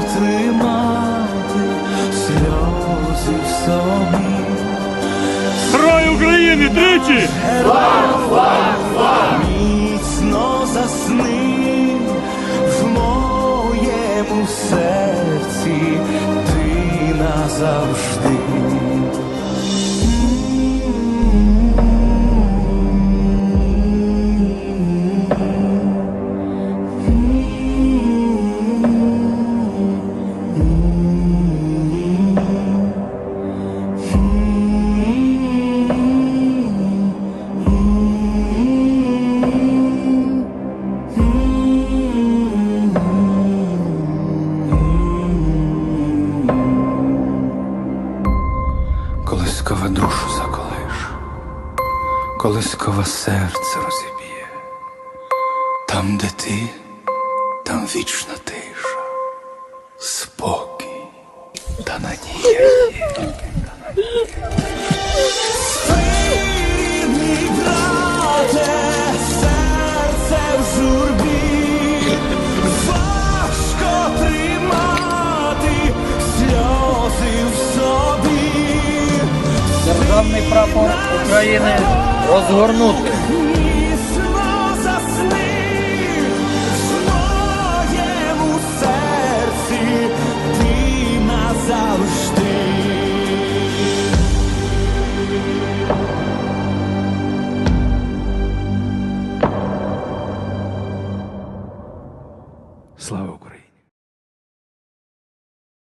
тримати сльози в собі. Герой України тричі! Міцно засни в моєму серці, ти назавжди. Колискова серце розіб'є. Там, де ти, там вічна тиша, спокій та надія. Рідний Державний прапор України розгорнути. Слава Україні!